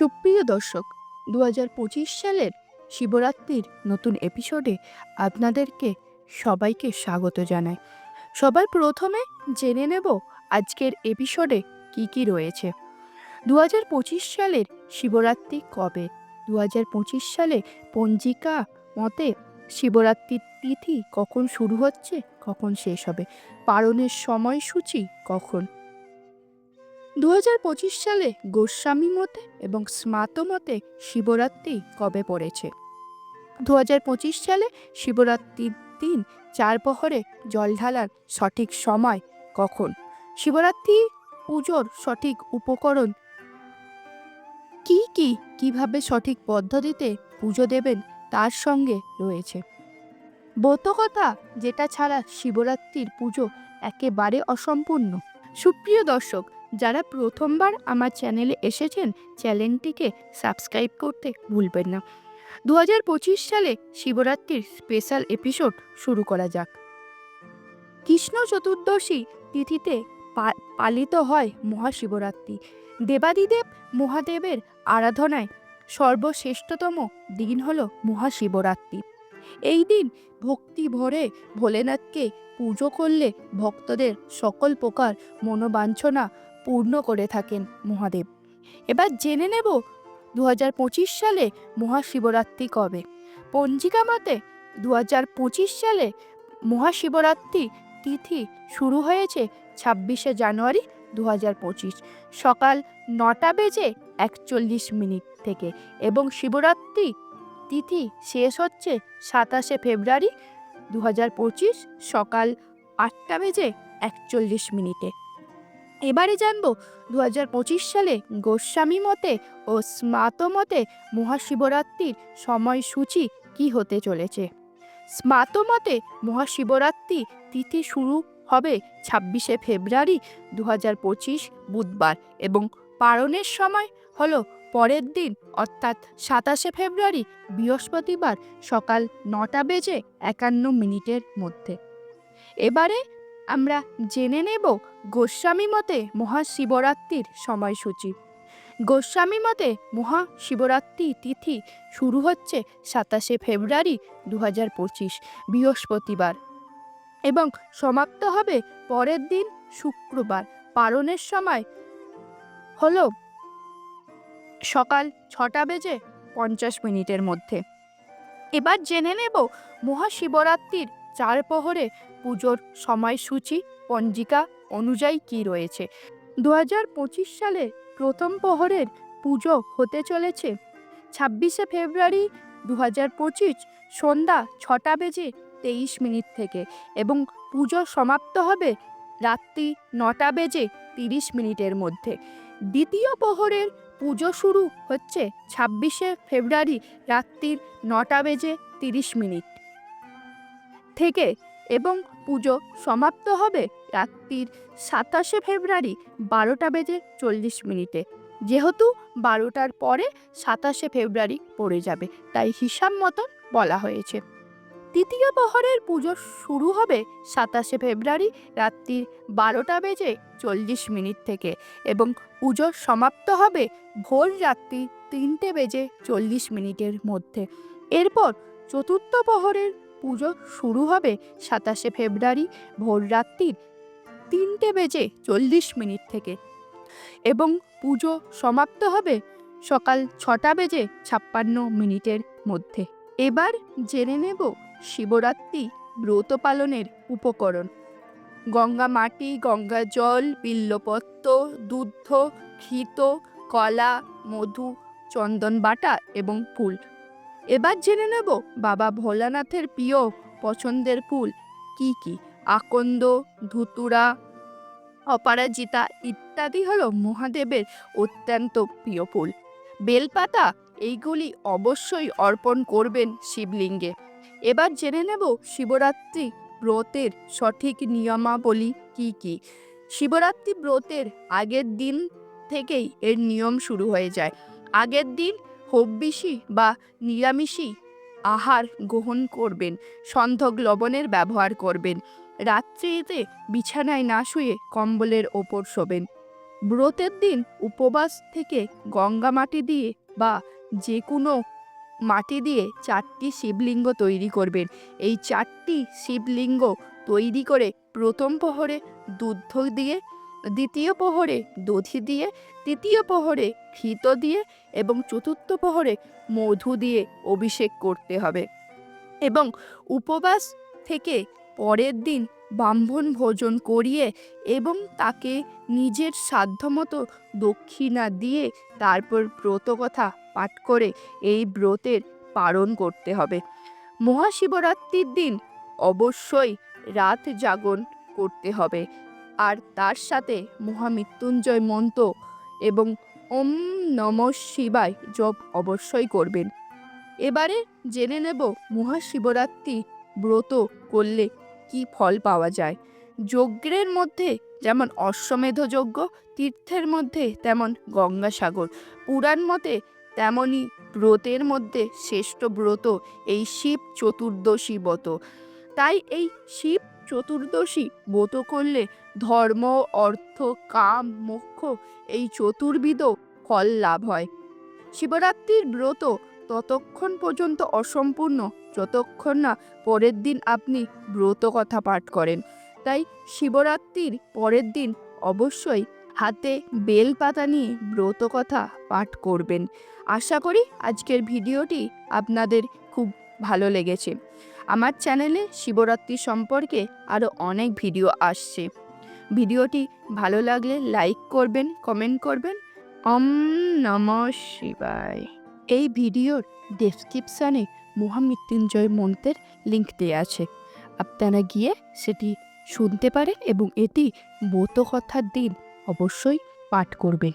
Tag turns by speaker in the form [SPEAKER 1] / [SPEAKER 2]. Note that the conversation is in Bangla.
[SPEAKER 1] সুপ্রিয় দর্শক দু হাজার পঁচিশ সালের শিবরাত্রির নতুন এপিসোডে আপনাদেরকে সবাইকে স্বাগত জানাই। সবার প্রথমে জেনে নেব আজকের এপিসোডে কি কি রয়েছে। দু হাজার পঁচিশ সালের শিবরাত্রি কবে? দু হাজার পঁচিশ সালে পঞ্জিকা মতে শিবরাত্রির তিথি কখন শুরু হচ্ছে, কখন শেষ হবে? পালনের সময়সূচি কখন? দু হাজার পঁচিশ সালে গোস্বামী মতে এবং স্মাত মতে শিবরাত্রি কবে পড়েছে? দু হাজার পঁচিশ সালে শিবরাত্রির দিন চার প্রহরে জল ঢালার সঠিক সময় কখন? শিবরাত্রি পুজোর সঠিক উপকরণ কি কি? কীভাবে সঠিক পদ্ধতিতে পুজো দেবেন তার সঙ্গে রয়েছে। বোধকথা যেটা ছাড়া শিবরাত্রির পুজো একেবারে অসম্পূর্ণ। সুপ্রিয় দর্শক যারা প্রথমবার আমার চ্যানেলে এসেছেন, চ্যানেলটিকে সাবস্ক্রাইব করতে ভুলবেন না। দু হাজার পঁচিশ সালে শিবরাত্রির স্পেশাল এপিসোড শুরু করা যাক। কৃষ্ণ চতুর্দশী তিথিতে পালিত হয় মহাশিবরাত্রি। দেবাদিদেব মহাদেবের আরাধনায় সর্বশ্রেষ্ঠতম দিন হল মহাশিবরাত্রি। এই দিন ভক্তি ভরে ভোলেনাথকে পুজো করলে ভক্তদের সকল প্রকার মনোবাঞ্ছনা পূর্ণ করে থাকেন মহাদেব। এবার জেনে নেব দু হাজার পঁচিশ সালে মহাশিবরাত্রি কবে। পঞ্জিকা মতে দু হাজার পঁচিশ সালে মহাশিবরাত্রি তিথি শুরু হয়েছে ছাব্বিশে জানুয়ারি দু হাজার পঁচিশ সকাল নটা বেজে একচল্লিশ মিনিট থেকে এবং শিবরাত্রি তিথি শেষ হচ্ছে সাতাশে ফেব্রুয়ারি দু হাজার পঁচিশ সকাল আটটা বেজে একচল্লিশ মিনিটে। এবারে জানব দু হাজার পঁচিশ সালে গোস্বামী মতে ও স্মাত মতে মহাশিবরাত্রির সময়সূচি কি হতে চলেছে। স্মাত মতে মহাশিবরাত্রি তিথি শুরু হবে ছাব্বিশে ফেব্রুয়ারি দু হাজার পঁচিশ বুধবার এবং পালনের সময় হলো পরের দিন, অর্থাৎ সাতাশে ফেব্রুয়ারি বৃহস্পতিবার সকাল নটা বেজে একান্ন মিনিটের মধ্যে। এবারে আমরা জেনে নেব গোস্বামী মতে মহাশিবরাত্রির সময়সূচি। গোস্বামী মতে মহাশিবরাত্রি তিথি শুরু হচ্ছে সাতাশে ফেব্রুয়ারি দু হাজার পঁচিশ, বৃহস্পতিবার এবং সমাপ্ত হবে পরের দিন শুক্রবার। পালনের সময় হল সকাল ছটা বেজে পঞ্চাশ মিনিটের মধ্যে। এবার জেনে নেব মহাশিবরাত্রির চার প্রহরে পুজোর সময়সূচি পঞ্জিকা অনুযায়ী কি রয়েছে? দু হাজার পঁচিশ সালে প্রথম প্রহরের পুজো হতে চলেছে ছাব্বিশে ফেব্রুয়ারি দু হাজার পঁচিশ সন্ধ্যা ছটা বেজে তেইশ মিনিট থেকে এবং পুজো সমাপ্ত হবে রাত্রি নটা বেজে তিরিশ মিনিটের মধ্যে। দ্বিতীয় প্রহরের পুজো শুরু হচ্ছে ছাব্বিশে ফেব্রুয়ারি রাত্রির নটা বেজে তিরিশ মিনিট। থেকে এবং পুজো সমাপ্ত হবে রাত্রির সাতাশে ফেব্রুয়ারি বারোটা বেজে চল্লিশ মিনিটে। যেহেতু বারোটার পরে সাতাশে ফেব্রুয়ারি পড়ে যাবে, তাই হিসাব মতন বলা হয়েছে। তৃতীয় প্রহরের পুজো শুরু হবে সাতাশে ফেব্রুয়ারি রাত্রির বারোটা বেজে চল্লিশ মিনিট থেকে এবং পুজো সমাপ্ত হবে ভোর রাত্রি তিনটে বেজে চল্লিশ মিনিটের মধ্যে। এরপর চতুর্থ প্রহরের পুজো শুরু হবে সাতাশে ফেব্রুয়ারি ভোর রাত্রির তিনটে বেজে চল্লিশ মিনিট থেকে। এবং পুজো সমাপ্ত হবে সকাল ছটা বেজে ছাপ্পান্ন মিনিটের মধ্যে। এবার জেনে নেব শিবরাত্রি ব্রত পালনের উপকরণ। গঙ্গা মাটি, গঙ্গা জল, বিল্লপত্র দুধ ঘিত, কলা, মধু, চন্দন বাটা এবং ফুল। এবার জেনে নেব বাবা ভোলানাথের প্রিয় পছন্দের ফুল কি কি? আকন্দ, ধুতুরা, অপরাজিতা ইত্যাদি হলো মহাদেবের অত্যন্ত প্রিয় ফুল। বেলপাতা এইগুলি অবশ্যই অর্পণ করবেন শিবলিঙ্গে। এবার জেনে নেব শিবরাত্রি ব্রতের সঠিক নিয়মাবলী কি কি? শিবরাত্রি ব্রতের আগের দিন থেকেই এর নিয়ম শুরু হয়ে যায়। আগের দিন হব্বিষি বা নিরামিষি আহার গ্রহণ করবেন, সন্ধক লবণের ব্যবহার করবেন, রাত্রিতে বিছানায় না শুয়ে কম্বলের ওপর শোবেন। ব্রতের দিন উপবাস থেকে গঙ্গা মাটি দিয়ে বা যে কোনো মাটি দিয়ে চারটি শিবলিঙ্গ তৈরি করবেন। এই চারটি শিবলিঙ্গ তৈরি করে প্রথম প্রহরে দুধ দিয়ে দ্বিতীয় প্রহরে দধি দিয়ে, তৃতীয় প্রহরে ঘৃত দিয়ে এবং চতুর্থ প্রহরে মধু দিয়ে অভিষেক করতে হবে। এবং উপবাস থেকে পরের দিন ব্রাহ্মণ ভোজন করিয়ে এবং তাকে নিজের সাধ্যমতো দক্ষিণা দিয়ে তারপর ব্রতকথা পাঠ করে এই ব্রতের পালন করতে হবে। মহাশিবরাত্রির দিন অবশ্যই রাত জাগরণ করতে হবে। আর তার সাথে মহামৃত্যুঞ্জয় মন্ত্র এবং ওম নম শিবায় জপ অবশ্যই করবেন। এবারে জেনে নেব মহাশিবরাত্রি ব্রত করলে কি ফল পাওয়া যায়। যজ্ঞের মধ্যে যেমন অশ্বমেধ যজ্ঞ তীর্থের মধ্যে তেমন গঙ্গাসাগর। পুরাণ মতে তেমনই ব্রতের মধ্যে শ্রেষ্ঠ ব্রত এই শিব চতুর্দশী ব্রত। তাই এই শিব চতুর্দশী, ব্রত করলে ধর্ম, অর্থ, কাম, মোক্ষ, এই চতুর্বিধ ফল লাভ হয়। শিবরাত্রির ব্রত ততক্ষণ পর্যন্ত অসম্পূর্ণ, যতক্ষণ না পরের দিন আপনি ব্রত কথা পাঠ করেন। তাই শিবরাত্রির পরের দিন অবশ্যই হাতে বেলপাতা নিয়ে ব্রত কথা পাঠ করবেন। আশা করি আজকের ভিডিওটি আপনাদের খুব ভালো লেগেছে। আমার চ্যানেলে শিবরাত্রি সম্পর্কে আরও অনেক ভিডিও আসছে। ভিডিওটি ভালো লাগলে লাইক করবেন, কমেন্ট করবেন। অম নম শিবায়। এই ভিডিওর ডেসক্রিপশানে মহামৃত্যুঞ্জয় মন্ত্রের লিঙ্ক দেওয়া আছে। আপনারা গিয়ে সেটি শুনতে পারেন এবং এটি ব্রত কথার দিন অবশ্যই পাঠ করবেন।